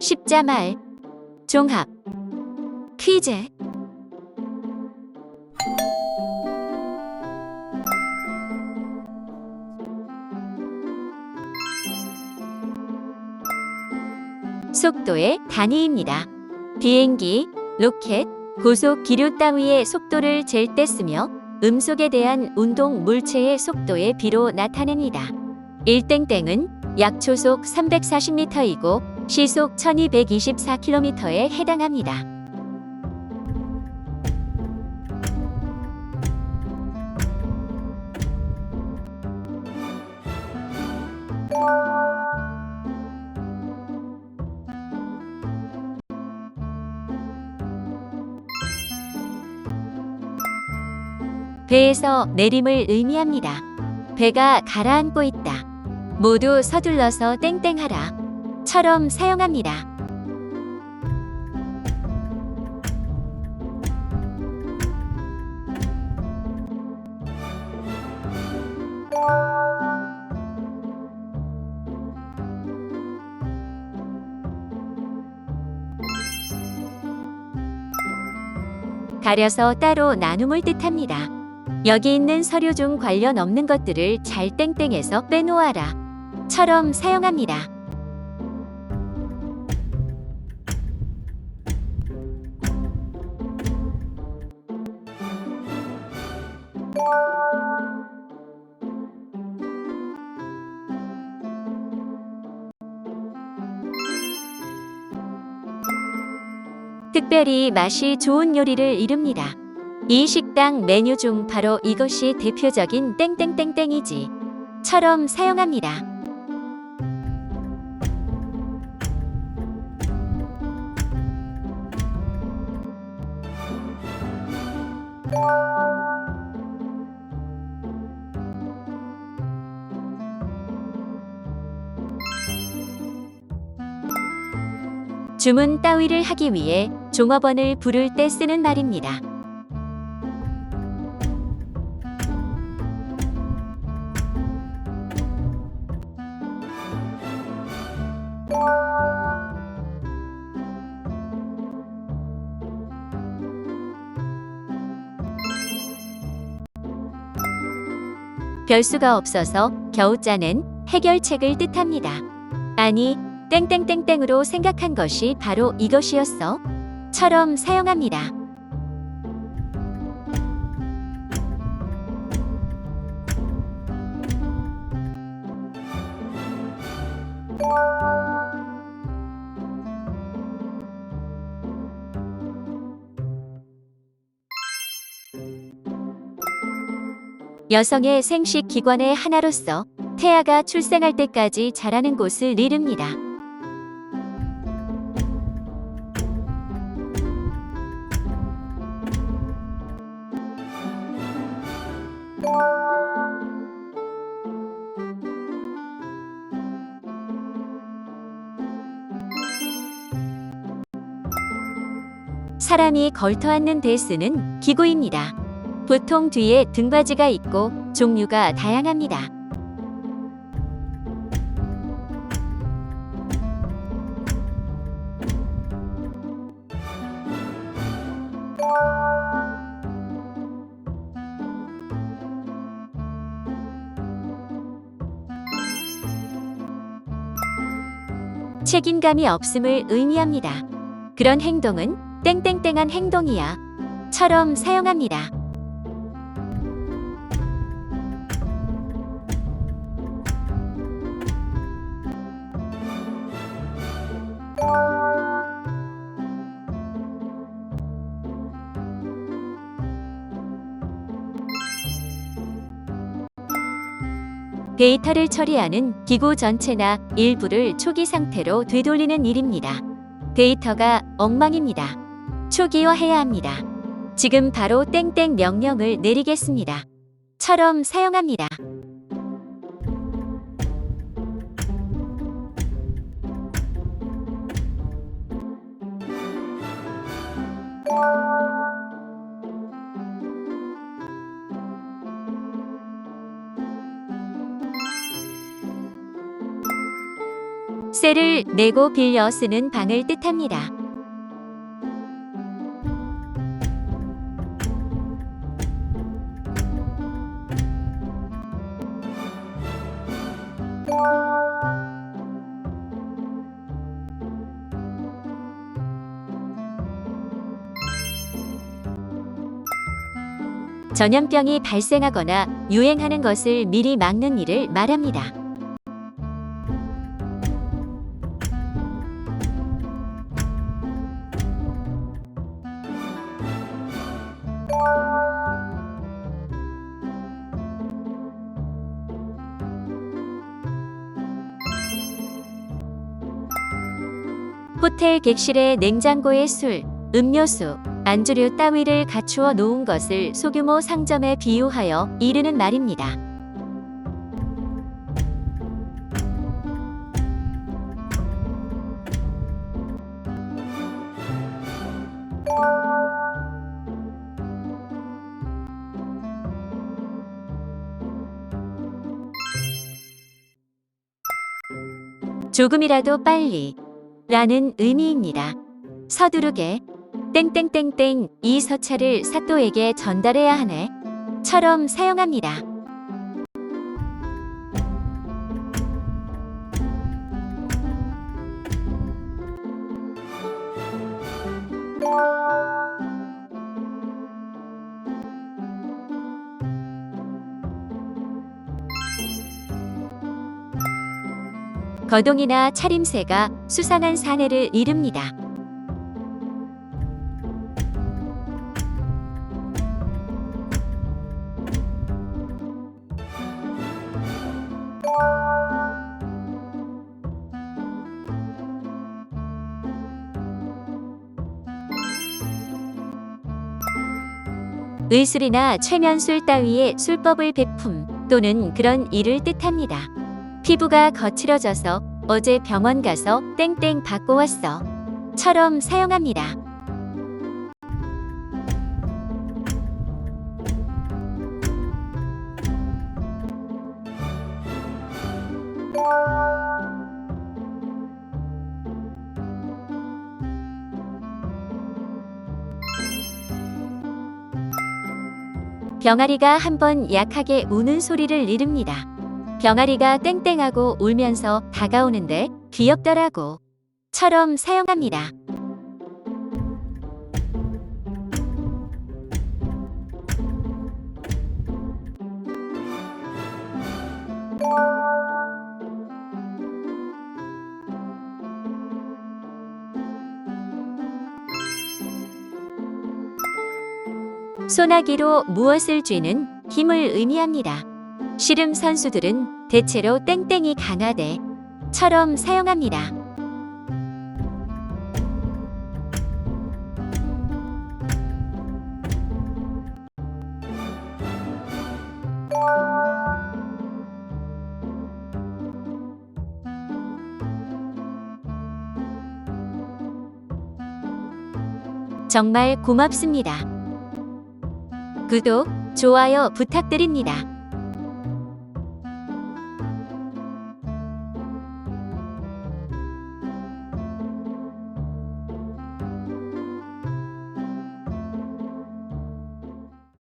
십자말 종합 퀴즈 속도의 단위입니다. 비행기, 로켓, 고속 기류 따위의 속도를 잴 때 쓰며 음속에 대한 운동 물체의 속도의 비로 나타냅니다. 1땡땡은 약 초속 340m이고 시속 1224km에 해당합니다. 배에서 내림을 의미합니다. 배가 가라앉고 있다. 모두 서둘러서 땡땡하라. 처럼 사용합니다. 가려서 따로 나눔을 뜻합니다. 여기 있는 서류 중 관련 없는 것들을 잘 땡땡해서 빼놓아라. 처럼 사용합니다. 특별히 맛이 좋은 요리를 이룹니다. 이 식당 메뉴 중 바로 이것이 대표적인 땡땡땡땡이지. 처럼 사용합니다. 주문 따위를 하기 위해 종업원을 부를 때 쓰는 말입니다. 별수가 없어서 겨우 짜낸 해결책을 뜻합니다. 아니, 땡땡땡땡으로 생각한 것이 바로 이것이었어. 처럼 사용합니다. 여성의 생식 기관의 하나로서 태아가 출생할 때까지 자라는 곳을 이릅니다. 사람이 걸터앉는 데 쓰는 기구입니다. 보통 뒤에 등받이가 있고 종류가 다양합니다. 책임감이 없음을 의미합니다. 그런 행동은 땡땡땡한 행동이야. 처럼 사용합니다. 데이터를 처리하는 기구 전체나 일부를 초기 상태로 되돌리는 일입니다. 데이터가 엉망입니다. 초기화해야 합니다. 지금 바로 땡땡 명령을 내리겠습니다. 처럼 사용합니다. 세를 내고 빌려 쓰는 방을 뜻합니다. 전염병이 발생하거나 유행하는 것을 미리 막는 일을 말합니다. 호텔 객실에 냉장고에 술, 음료수, 안주류 따위를 갖추어 놓은 것을 소규모 상점에 비유하여 이르는 말입니다. 조금이라도 빨리 라는 의미입니다. 서두르게 땡땡땡땡 이 서찰을 사또에게 전달해야 하네 처럼 사용합니다. 거동이나 차림새가 수상한 사내를 이릅니다. 의술이나 최면술 따위의 술법을 베품 또는 그런 일을 뜻합니다. 피부가 거칠어져서 어제 병원 가서 땡땡 받고 왔어. 처럼 사용합니다. 병아리가 한번 약하게 우는 소리를 이릅니다. 병아리가 땡땡하고 울면서 다가오는데 귀엽더라고. 처럼 사용합니다. 소나기로 무엇을 쥐는 힘을 의미합니다. 씨름 선수들은 대체로 땡땡이 강하대 처럼 사용합니다. 정말 고맙습니다. 구독, 좋아요 부탁드립니다.